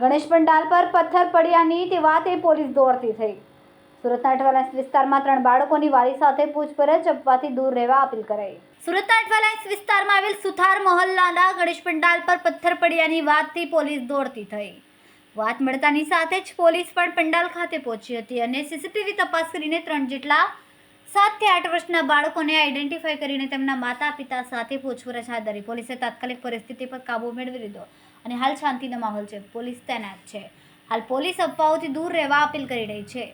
ગણેશ પંડાલ પર પથ્થર પડ્યાની તે વાતે પોલીસ દોડતી થઈ. સુરતના અઠવાલાઇન્સ વિસ્તારમાં ત્રણ બાળકોની વાલી સાથે પૂછપરછ આપવાથી દૂર રહેવા અપીલ કરાઈ. સુરતના અઠવાલાઇન્સ વિસ્તારમાં આવેલ સુથાર મોહલ્લાના ગણેશ પંડાલ પર પથ્થર પડ્યાની વાતથી પોલીસ દોડતી થઈ. વાત મળતાની સાથે જ પોલીસ પણ પંડાલ ખાતે પહોંચી હતી અને સીસીટીવી તપાસ કરીને ત્રણ જેટલા સાતથી આઠ વર્ષના બાળકોને આઈડેન્ટિફાઈ કરીને તેમના માતા પિતા સાથે પૂછપરછ હાથ ધરી. પોલીસે તાત્કાલિક પરિસ્થિતિ પર કાબૂ મેળવી લીધો. અને હાલ શાંતિનો માહોલ છે. પોલીસ તૈનાત છે. હાલ પોલીસ અફવાઓથી દૂર રહેવા અપીલ કરી રહી છે.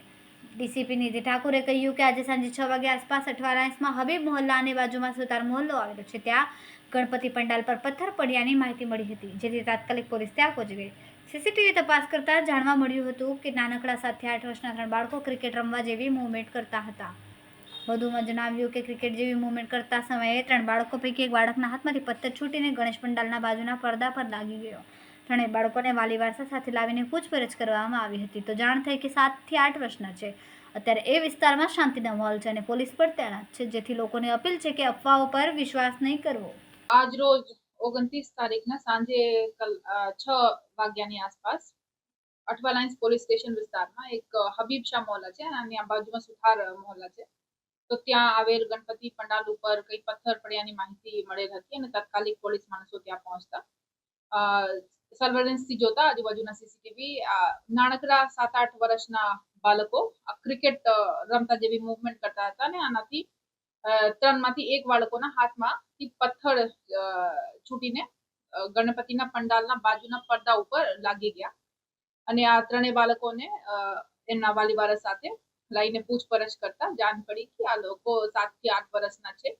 ડીસીપી નિધિ ઠાકુરે કહ્યું કે આજે સાંજે છ વાગે આસપાસ અઠવાલાઇન્સમાં હબીબ મોહલ્લા અને બાજુમાં સુતાર મોહલ્લો આવેલો છે. ત્યાં ગણપતિ પંડાલ પર પથ્થર પડ્યાની માહિતી મળી હતી, જેથી તાત્કાલિક પોલીસ ત્યાં પહોંચી ગઈ. સીસીટીવી તપાસ કરતાં જાણવા મળ્યું હતું કે નાનકડા સાતથી આઠ વર્ષના ત્રણ બાળકો ક્રિકેટ રમવા જેવી મૂવમેન્ટ કરતા હતા. વધુમાં જણાવ્યું કે ક્રિકેટ જેવી મૂવમેન્ટ કરતા સમયે ત્રણ બાળકો પૈકી એક બાળકના હાથમાંથી પથ્થર છૂટીને ગણેશ પંડાલના બાજુના પડદા પર લાગી ગયો. ત્રણેય બાળકોને વાલી વારસા સાથે લાવીને પૂછપરછ કરવામાં આવી હતી. તો જાણ થઈ કે સાતથી આઠ વર્ષના છે. અત્યારે એ વિસ્તારમાં શાંતિનો માહોલ છે અને પોલીસ પણ તૈનાત છે. જેથી લોકોને અપીલ છે કે અફવાઓ પર વિશ્વાસ નહીં કરવો. આજ રોજ ઓગણત્રીસ તારીખના સાંજે છ વાગ્યાની આસપાસ અઠવાલાઇન્સ પોલીસ સ્ટેશન વિસ્તારમાં એક હબીબ શાહ મોહલ્લા છે અને આ બાજુમાં સુથાર મોહલ્લા છે. તો ત્યાં આવેલ ગણપતિ પંડાલ ઉપર કઈ પથ્થર પડ્યાની માહિતી મળેલ હતી અને તાત્કાલિક પોલીસ માણસો ત્યાં પહોંચતા. સર્વેલન્સથી જોતા આજુબાજુના સીસીટીવી નાનકડા સાત આઠ વર્ષના બાળકો ક્રિકેટ રમતા જેવી મૂવમેન્ટ કરતા હતા અને આનાથી ત્રણમાંથી એક બાળકોના હાથમાં પથ્થર છૂટીને ગણપતિના પંડાલના બાજુના પડદા ઉપર લાગી ગયા. અને આ ત્રણેય બાળકોને એમના વાલીવાર સાથે લઈને પૂછપરછ કરતા જાણ પડી કે આ લોકો સાતથી આઠ વર્ષના છે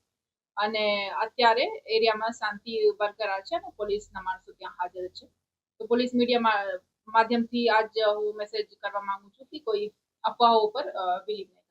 અને અત્યારે એરિયામાં શાંતિ બરકરાર છે અને પોલીસના માણસો ત્યાં હાજર છે. તો પોલીસ મીડિયા માધ્યમથી આજ હું મેસેજ કરવા માંગુ છું કે કોઈ અફવાઓ ઉપર બિલીવ નહીં